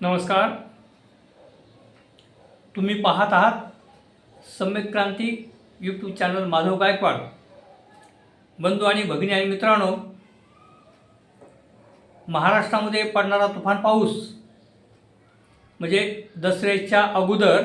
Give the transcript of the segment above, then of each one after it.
नमस्कार. तुम्ही पाहत आहात सम्यक क्रांती यूट्यूब चॅनल माधव गायकवाड. बंधू आणि भगिनी आणि मित्रांनो महाराष्ट्रामध्ये पडणारा तुफान पाऊस म्हणजे दसऱ्याच्या अगोदर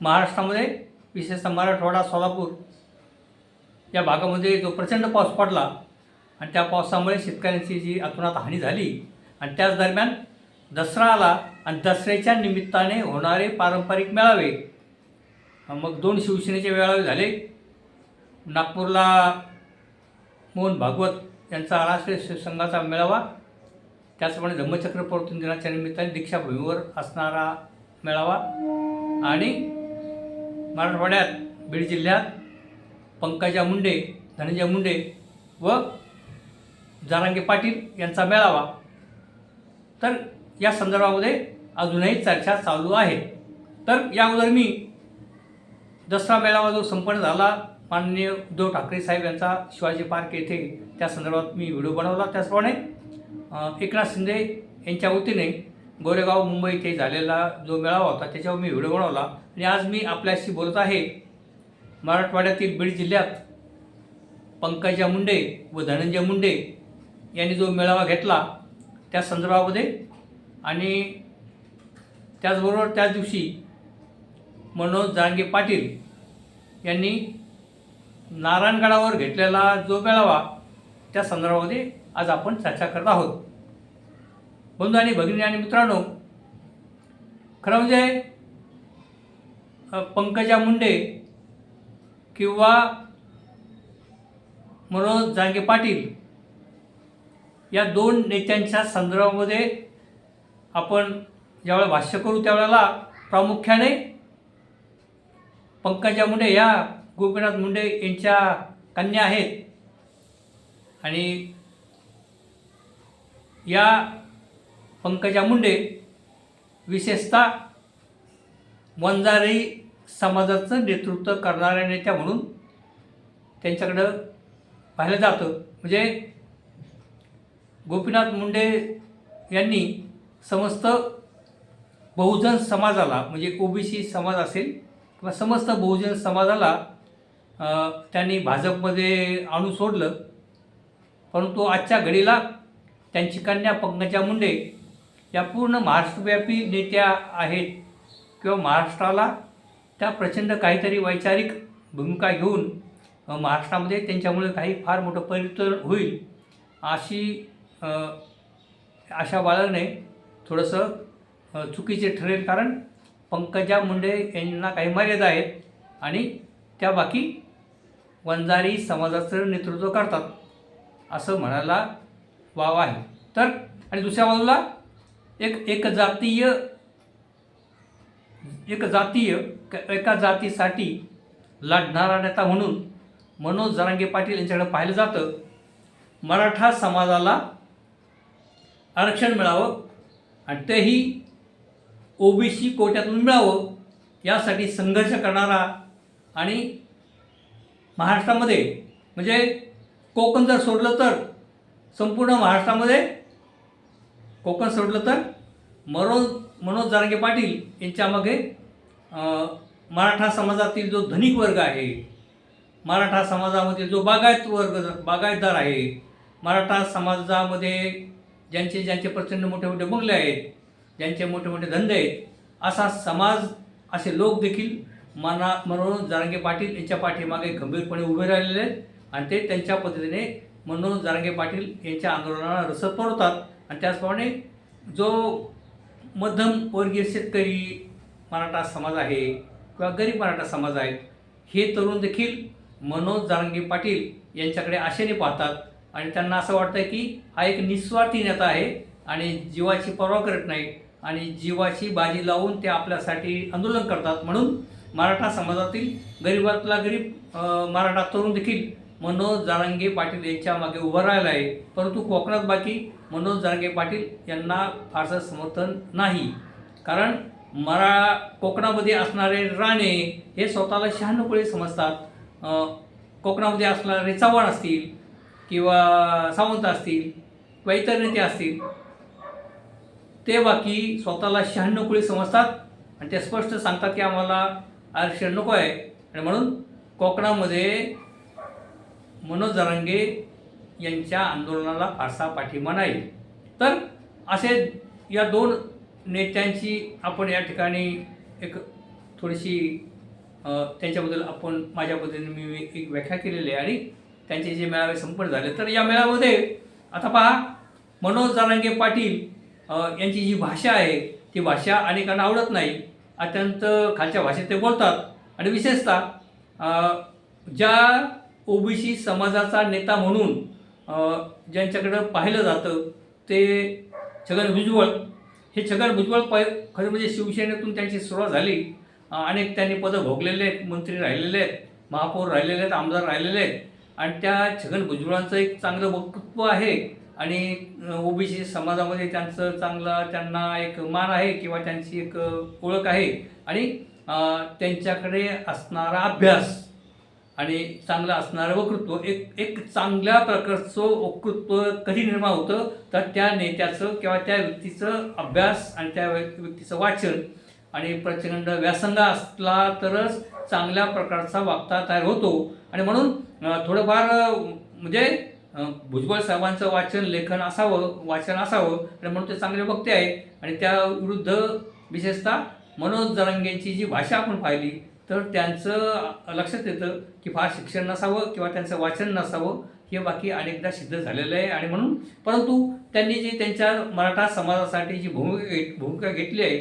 महाराष्ट्रामध्ये विशेषतः मराठवाडा सोलापूर या भागामध्ये जो प्रचंड पाऊस पडला आणि त्या पावसामुळे शेतकऱ्यांची जी अतुनात हानी झाली आणि त्याच दरम्यान दसरा आला आणि दसऱ्याच्या निमित्ताने होणारे पारंपरिक मेळावे. मग दोन शिवसेनेचे मेळावे झाले. नागपूरला मोहन भागवत यांचा राष्ट्रीय शिवसंघाचा मेळावा. त्याचप्रमाणे धम्मचक्र प्रवर्तन दिनाच्या निमित्ताने दीक्षाभूमीवर असणारा मेळावा. आणि मराठवाड्यात बीड जिल्ह्यात पंकजा मुंडे धनंजय मुंडे व जारांगे पाटील यांचा मेळावा. तर या संदर्भामध्ये अजूनही चर्चा चालू आहे. तर या अगोदर मी दसरा मेळावा जो संपन्न झाला माननीय उद्धव ठाकरे साहेब यांचा शिवाजी पार्क येथे त्या संदर्भात मी व्हिडिओ बनवला. त्याचप्रमाणे एकनाथ शिंदे यांच्या वतीने गोरेगाव मुंबई येथे झालेला जो मेळावा होता त्याच्यावर मी व्हिडिओ बनवला. आणि आज मी आपल्याशी बोलत आहे मराठवाड्यातील बीड जिल्ह्यात पंकजा मुंडे व धनंजय मुंडे यांनी जो मेळावा घेतला त्या संदर्भामध्ये आणि त्याचबरोबर त्याच दिवशी मनोज जांगे पाटील यांनी नारायणगडावर घेतलेला जो मेळावा त्या संदर्भामध्ये आज आपण चर्चा करत आहोत. बंधू आणि भगिनी आणि मित्रांनो खरं म्हणजे पंकजा मुंडे किंवा मनोज जांगे पाटील या दोन नेत्यांच्या संदर्भामध्ये आपण ज्यावेळेला भाष्य करू त्यावेळेला प्रामुख्याने पंकजा मुंडे या गोपीनाथ मुंडे यांच्या कन्या आहेत. आणि या पंकजा मुंडे विशेषतः वंजारी समाजाचं नेतृत्व करणाऱ्या नेत्या म्हणून त्यांच्याकडं पाहिलं जातं. म्हणजे गोपीनाथ मुंडे यांनी समस्त बहुजन समाजाला म्हणजे ओबीसी समाज असेल किंवा समस्त बहुजन समाजाला त्यांनी भाजपमध्ये आणून सोडलं. परंतु आजच्या घडीला त्यांची कन्या पंकजा मुंडे या पूर्ण महाराष्ट्रव्यापी नेत्या आहेत किंवा महाराष्ट्राला त्या प्रचंड काहीतरी वैचारिक भूमिका घेऊन महाराष्ट्रामध्ये त्यांच्यामुळे काही फार मोठं परिवर्तन होईल अशी आशा बाळगणे थोडंसं चुकीचे ठरेल कारण पंकजा मुंडे यांना काही मर्यादा आहेत आणि त्या बाकी वंजारी समाजाचं नेतृत्व करतात. असं म्हणायला वाव आहे. तर आणि दुसऱ्या बाजूला एक एक जातीय एक जातीय क- एका जातीसाठी लढणारा नेता म्हणून मनोज जरांगे पाटील यांच्याकडे पाहिलं जातं. मराठा समाजाला आरक्षण मिळावं. आणि तेही ओबीसी कोट्यातून मिळावं यासाठी संघर्ष करणारा आणि महाराष्ट्रामध्ये म्हणजे कोकण जर सोडलं तर संपूर्ण महाराष्ट्रामध्ये कोकण सोडलं तर मनोज मनोज जारंगे पाटील यांच्यामागे मराठा समाजातील जो धनिक वर्ग आहे मराठा समाजामध्ये जो बागायत वर्ग बागायतदार आहे मराठा समाजामध्ये ज्यांचे ज्यांचे प्रचंड मोठे मोठे बंगले आहेत ज्यांचे मोठे मोठे धंदे आहेत असा समाज असे लोक देखील मना मनोज जारंगे पाटील यांच्या पाठीमागे गंभीरपणे उभे राहिलेले आहेत आणि ते त्यांच्या पद्धतीने मनोज जारंगे पाटील यांच्या आंदोलनाला रसद पडवतात आणि त्याचप्रमाणे जो मध्यमवर्गीय शेतकरी मराठा समाज आहे किंवा गरीब मराठा समाज आहेत हे तरुण देखील मनोज जारंगे पाटील यांच्याकडे आशेने पाहतात. आणि त्यांना असं वाटतं की हा एक निस्वार्थी नेता आहे आणि जीवाची पर्वा करत नाही आणि जीवाची बाजी लावून ते आपल्यासाठी आंदोलन करतात. म्हणून मराठा समाजातील गरीबातला गरीब मराठा तरुण देखील मनोज जारंगे पाटील यांच्या मागे उभं राहिला आहे. परंतु कोकणात बाकी मनोज जारंगे पाटील यांना फारसं समर्थन नाही. कारण मरा कोकणामध्ये असणारे राणे हे स्वतःला शहाण्णवपळे समजतात. कोकणामध्ये असणारे चव्हाण असतील किंवा सावंत असतील किंवा इतर नेते असतील ते बाकी स्वतःला शहाण्णव कुळी समजतात आणि ते स्पष्ट सांगतात की आम्हाला आरक्षण नको आहे. आणि म्हणून कोकणामध्ये मनोज जरांगे यांच्या आंदोलनाला फारसा पाठिंबा नाही. तर असे या दोन नेत्यांची आपण या ठिकाणी एक थोडीशी त्यांच्याबद्दल आपण माझ्या पद्धतीने मी एक व्याख्या केलेली आहे. आणि त्यांचे जे मेळावे संपन्न झाले. तर या मेळाव्यामध्ये आता पहा मनोज जरांगे पाटील यांची जी भाषा आहे ती भाषा अनेकांना आवडत नाही. अत्यंत खालच्या भाषेत ते बोलतात. आणि विशेषतः अ, ज्या ओबीसी समाजाचा नेता म्हणून ज्यांच्याकडं पाहिलं जातं ते छगन भुजबळ. हे छगन भुजबळ पै खरं म्हणजे शिवसेनेतून त्यांची सुरुवात झाली. अनेक त्यांनी पदं भोगलेले आहेत मंत्री राहिलेले आहेत महापौर राहिलेले आहेत आमदार राहिलेले आहेत. आणि त्या छगन भुजबळांचं एक चांगलं वक्तृत्व आहे. आणि ओबीसी समाजामध्ये त्यांचं चांगला त्यांना एक मान आहे किंवा त्यांची एक ओळख आहे. आणि त्यांच्याकडे असणारा अभ्यास आणि चांगलं असणारं वक्तृत्व एक एक चांगल्या प्रकारचं वक्तृत्व कधी निर्माण होतं तर त्या नेत्याचं किंवा त्या व्यक्तीचं अभ्यास आणि त्या व्यक्तीचं वाचन आणि प्रचंड व्यासंग असला तरच चांगल्या प्रकारचा वागता तयार होतो. आणि म्हणून थोडंफार म्हणजे भुजबळ साहेबांचं वाचन लेखन असावं वाचन असावं आणि म्हणून ते चांगले वक्ते आहे आणि त्या विरुद्ध विशेषतः मनोज जरांगेंची जी भाषा आपण पाहिली तर त्यांचं लक्षात येतं की फार शिक्षण नसावं किंवा त्यांचं वाचन नसावं हे बाकी अनेकदा सिद्ध झालेलं आहे. आणि म्हणून परंतु त्यांनी जी त्यांच्या मराठा समाजासाठी जी भूमिका भूमिका घेतली आहे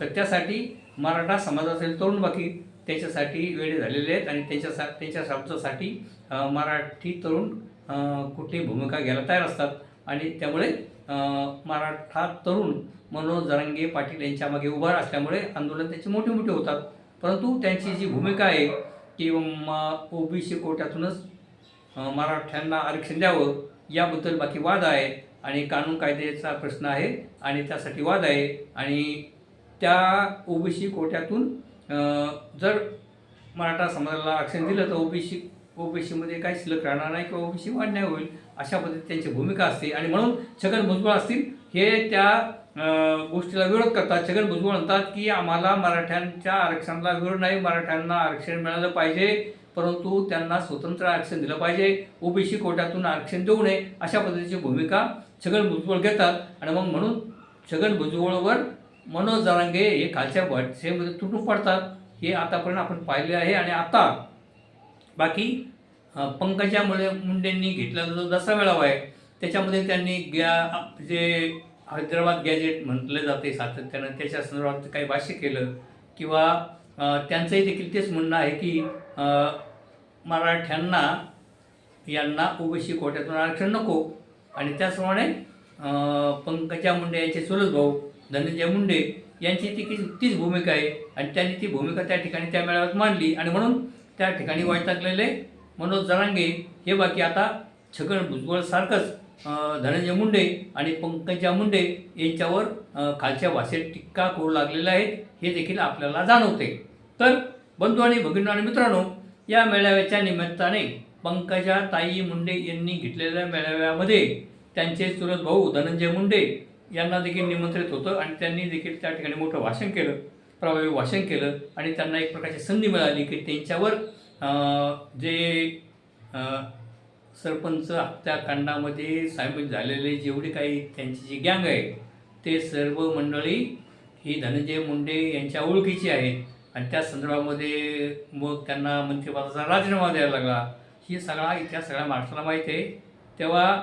तर त्यासाठी मराठा समाजातील तरुण बाकी त्याच्यासाठी वेळे झालेले आहेत आणि त्याच्यासा त्याच्या शब्दासाठी मराठी तरुण कुठली भूमिका घ्यायला तयार असतात. आणि त्यामुळे मराठा तरुण मनोज जरांगे पाटील यांच्या मागे उभा असल्यामुळे आंदोलन त्याचे मोठे मोठे होतात. परंतु त्यांची जी भूमिका आहे की ओबीसी कोट्यातूनच मराठ्यांना आरक्षण द्यावं याबद्दल बाकी वाद आहे. आणि कानून कायद्याचा प्रश्न आहे आणि त्यासाठी वाद आहे. आणि त्या ओबीसी कोट्यातून जर मराठा समाजाला आरक्षण दिलं तर ओबीसी ओबीसीमध्ये काही शिल्लक राहणार नाही किंवा ओबीसी वाढण्या होईल अशा पद्धतीने त्यांची भूमिका असते. आणि म्हणून छगन भुजबळ असतील हे त्या गोष्टीला विरोध करतात. छगन भुजबळ म्हणतात की आम्हाला मराठ्यांच्या आरक्षणाला विरोध नाही मराठ्यांना आरक्षण मिळालं पाहिजे परंतु त्यांना स्वतंत्र आरक्षण दिलं पाहिजे ओबीसी कोट्यातून आरक्षण देऊ नये अशा पद्धतीची भूमिका छगन भुजबळ घेतात. आणि मग म्हणून छगन भुजबळवर मनोज जरांगे हे खालच्या भाषेमध्ये तुटून पडतात. हे आतापर्यंत आपण पाहिले आहे आणि आता बाकी पंकजा मुळे मुंडेंनी घेतलेला जो दसरा मेळावा आहे त्याच्यामध्ये त्यांनी गॅ जे हैदराबाद गॅजेट म्हटलं जाते सातत्यानं त्याच्या संदर्भात काही भाष्य केलं किंवा त्यांचंही देखील तेच म्हणणं आहे की मराठ्यांना यांना ओबीसी कोट्यातून आरक्षण नको. आणि त्याचप्रमाणे पंकजा मुंडे यांचे चुलत भाऊ धनंजय मुंडे यांची ती तीच भूमिका आहे. आणि त्यांनी ती भूमिका त्या ठिकाणी त्या मेळाव्यात मांडली. आणि म्हणून त्या ठिकाणी वैतागलेले मनोज जरांगे हे बाकी आता छगन भुजबळसारखंच धनंजय मुंडे आणि पंकजा मुंडे यांच्यावर खालच्या भाषेत टीका करू लागलेल्या आहेत. हे देखील आपल्याला जाणवते. तर बंधू आणि भगिनी आणि मित्रांनो या मेळाव्याच्या निमित्ताने पंकजा ताई मुंडे यांनी घेतलेल्या मेळाव्यामध्ये त्यांचे चुलत भाऊ धनंजय मुंडे यांना देखील निमंत्रित होतं आणि त्यांनी देखील त्या ठिकाणी मोठं भाषण केलं प्रभावी भाषण केलं आणि त्यांना एक प्रकारची संधी मिळाली की त्यांच्यावर जे सरपंच हत्याकांडामध्ये सामील झालेले जेवढी काही त्यांची जी गँग आहे ते सर्व मंडळी ही धनंजय मुंडे यांच्या ओळखीची आहेत. आणि त्या संदर्भामध्ये मग त्यांना मंत्रिपदाचा राजीनामा द्यायला लागला. हे सगळा इतिहास सगळ्या महाराष्ट्राला माहीत आहे. तेव्हा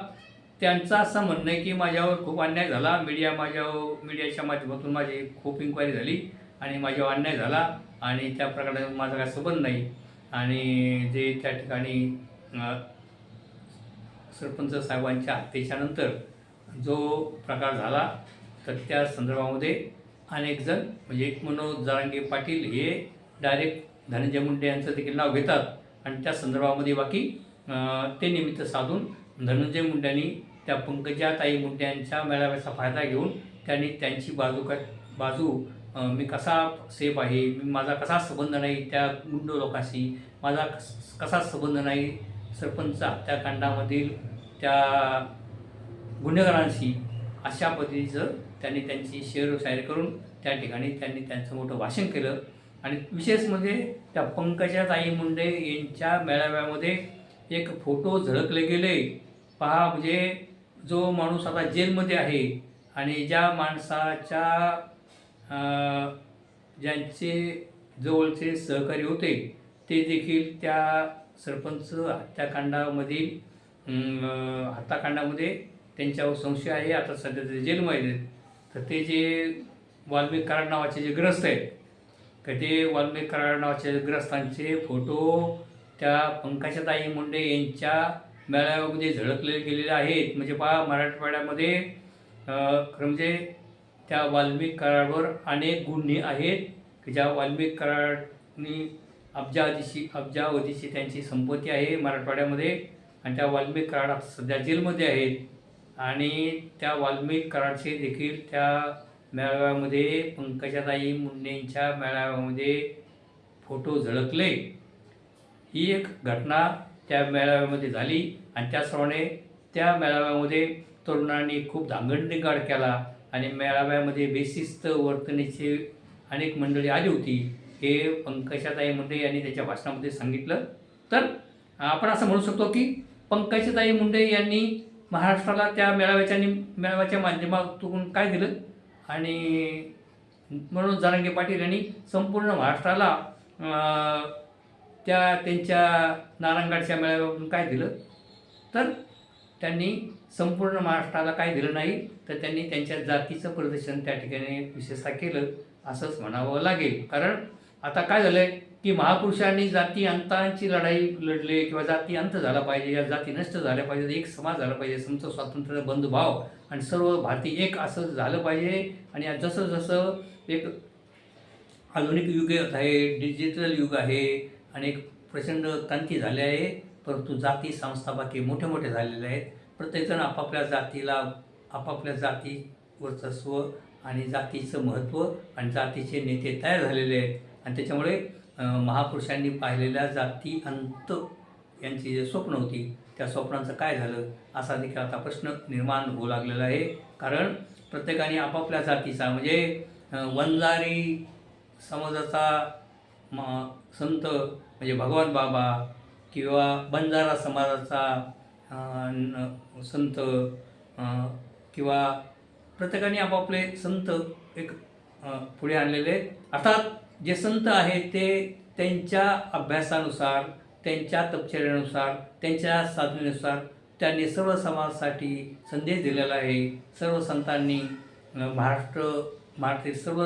त्यांचं असं म्हणणं आहे की माझ्यावर खूप अन्याय झाला. मीडिया माझ्या मीडियाच्या माध्यमातून माझी खूप इन्क्वायरी झाली आणि माझ्यावर अन्याय झाला आणि त्या प्रकारे माझा काय संबंध नाही. आणि जे त्या ठिकाणी सरपंच साहेबांच्या हत्येच्या नंतर जो प्रकार झाला तर त्या संदर्भामध्ये अनेक जण म्हणजे मनोज जारांगे पाटील हे डायरेक्ट धनंजय मुंडे यांचं देखील नाव घेतात आणि त्या संदर्भामध्ये बाकी ते निमित्त साधून धनंजय मुंड्यांनी त्या पंकजाताई ताई मुंड्यांच्या मेळाव्याचा फायदा घेऊन त्यांनी त्यांची बाजू क बाजू मी कसा सेफ आहे मी माझा कसा संबंध नाही त्या गुंड लोकांशी माझा कस- कसा संबंध नाही सरपंच हत्याकांडामधील त्या गुन्हेगारांशी अशा पद्धतीचं त्यांनी त्यांची शेअर शायर करून त्या ठिकाणी त्यांनी त्यांचं मोठं भाषण केलं. आणि विशेष म्हणजे त्या पंकजाताई मुंडे यांच्या मेळाव्यामध्ये एक फोटो झळकले गेले. पहा म्हणजे जो माणूस आता जेलमध्ये आहे आणि ज्या माणसाच्या ज्यांचे जवळचे सहकारी होते ते देखील त्या सरपंच हत्याकांडामधील हत्याकांडामध्ये त्यांच्यावर संशय आहे. आता सध्या ते जेलमध्ये आहेत. तर ते जे वाल्मिक कराड नावाचे जे ग्रस्त आहेत तर ते वाल्मिक कराड नावाच्या ग्रस्तांचे फोटो त्या पंकजाताई मुंडे यांच्या मेळाव्यामध्ये झळकले गेलेले आहेत. म्हणजे पहा मराठवाड्यामध्ये खरं म्हणजे त्या वाल्मिक कराडवर अनेक गुन्हे आहेत. की ज्या वाल्मिक कराडनी अब्जावधीशी अब्जावधीची त्यांची संपत्ती आहे मराठवाड्यामध्ये आणि त्या वाल्मिक कराड सध्या जेलमध्ये आहेत. आणि त्या वाल्मिक कराडचे देखील त्या मेळाव्यामध्ये पंकजाताई मुंडेंच्या मेळाव्यामध्ये फोटो झळकले. ही एक घटना त्या मेळाव्यामध्ये झाली आणि त्याचप्रमाणे त्या मेळाव्यामध्ये तरुणांनी खूप धांगडधिंगाड केला आणि मेळाव्यामध्ये बेशिस्त वर्तनेची अनेक मंडळी आली होती. हे पंकजाताई मुंडे यांनी त्याच्या भाषणामध्ये सांगितलं. तर आपण असं म्हणू शकतो की पंकजाताई मुंडे यांनी महाराष्ट्राला त्या मेळाव्याच्या मेळाव्याच्या माध्यमातून काय दिलं? आणि म्हणून जारंगे पाटील यांनी संपूर्ण महाराष्ट्राला त्या त्यांच्या नारायणगडच्या मेळाव्यावरून काय दिलं? तर त्यांनी संपूर्ण महाराष्ट्राला काय दिलं नाही तर त्यांनी त्यांच्या जातीचं प्रदर्शन त्या ठिकाणी विशेषतः केलं असंच म्हणावं लागेल. कारण आता काय झालं आहे की महापुरुषांनी जाती अंतांची लढाई लढले किंवा जाती अंत झाला पाहिजे या जाती नष्ट झाल्या पाहिजे एक समाज झाला पाहिजे समचं स्वातंत्र्य बंधुभाव आणि सर्व भारतीय एक असं झालं पाहिजे. आणि जसं जसं एक आधुनिक युग आहे डिजिटल युग आहे आणि एक प्रचंड क्रांती झाली आहे. परंतु जाती संस्थापके मोठे मोठे झालेले आहेत. प्रत्येकजण आपापल्या जातीला आपापल्या जाती वर्चस्व आणि जातीचं महत्त्व आणि जातीचे नेते तयार झालेले आहेत. आणि त्याच्यामुळे महापुरुषांनी पाहिलेल्या जाती अंत यांची जे स्वप्न होती त्या स्वप्नांचं काय झालं असा देखील आता प्रश्न निर्माण होऊ लागलेला आहे. कारण प्रत्येकाने आपापल्या जातीचा म्हणजे वंजारी समाजाचा म संत म्हणजे भगवान बाबा किंवा बंजारा समाजाचा न- संत किंवा प्रत्येकाने आपापले संत एक पुढे आणलेले आहेत. अर्थात जे संत आहेत ते त्यांच्या अभ्यासानुसार त्यांच्या तपश्चर्यानुसार त्यांच्या साधनेनुसार त्यांनी सर्व समाजासाठी संदेश दिलेला आहे सर्व संतांनी महाराष्ट्र महाराष्ट्रातील सर्व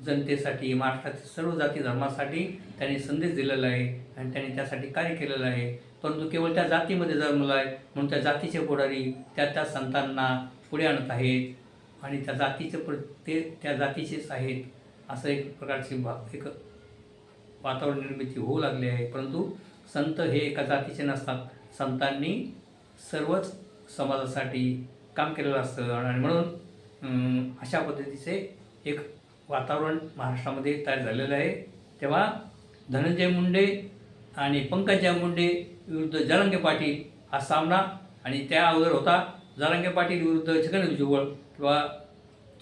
जनतेसाठी महाराष्ट्रातील सर्व जाती धर्मासाठी त्यांनी संदेश दिलेला आहे आणि त्यांनी त्यासाठी कार्य केलेलं आहे. परंतु केवळ त्या जातीमध्ये जन्मला आहे म्हणून त्या जातीचे पुढारी त्या त्या संतांना पुढे आणत आहेत आणि त्या जातीचे प्र ते त्या जातीचेच आहेत असं एक प्रकारची भा एक वातावरण निर्मिती होऊ लागली आहे. परंतु संत हे एका जातीचे नसतात. संतांनी सर्वच समाजासाठी काम केलेलं असतं. आणि म्हणून अशा पद्धतीचे एक वातावरण महाराष्ट्रामध्ये तयार झालेलं आहे. तेव्हा धनंजय मुंडे आणि पंकजा मुंडे विरुद्ध जरांगे पाटील हा सामना आणि त्या अगोदर होता जरांगे पाटील विरुद्ध छगन भुजबळ किंवा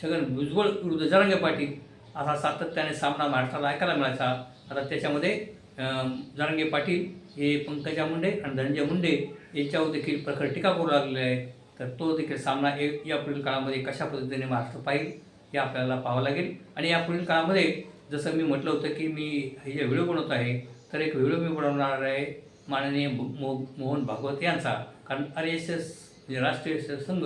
छगन भुजबळ विरुद्ध जरांगे पाटील असा सातत्याने सामना महाराष्ट्राला ऐकायला मिळायचा. आता त्याच्यामध्ये अं, जरांगे पाटील हे पंकजा मुंडे आणि धनंजय मुंडे यांच्यावर देखील प्रखर टीका करू लागलेले आहे. तर तो देखील सामना ए या पुढील काळामध्ये कशा पद्धतीने महाराष्ट्र पाहिजे हे आपल्याला पाहावं लागेल. आणि या पुढील काळामध्ये जसं मी म्हटलं होतं की मी हे जे व्हिडिओ बनवत आहे तर एक व्हिडिओ मी बनवणार आहे माननीय मो मोहन भागवत यांचा. कारण आर एस एस म्हणजे राष्ट्रीय संघ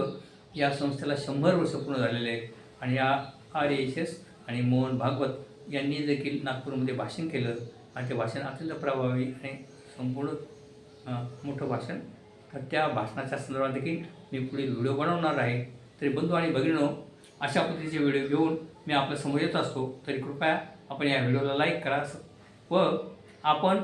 या संस्थेला शंभर वर्ष पूर्ण झालेले आहे आणि या आर एस एस आणि मोहन भागवत यांनी देखील नागपूरमध्ये भाषण केलं. आणि ते भाषण अत्यंत प्रभावी आणि संपूर्ण मोठं भाषण. तर त्या भाषणाच्या संदर्भात देखील मी पुढील व्हिडिओ बनवणार आहे. तरी बंधू आणि भगिनीनो अशा पद्धतीचे व्हिडिओ घेऊन मी आपल्यासमोर येत असतो. तरी कृपया आपण या व्हिडिओला लाईक करा. व आपण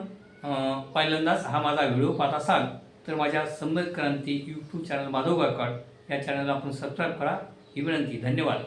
पहिल्यांदाच हा माझा व्हिडिओ पाहत असाल तर माझ्या संबंध क्रांती यूट्यूब चॅनल माधव गायकवाड या चॅनलला आपण सबस्क्राईब करा. ही विनंती. धन्यवाद.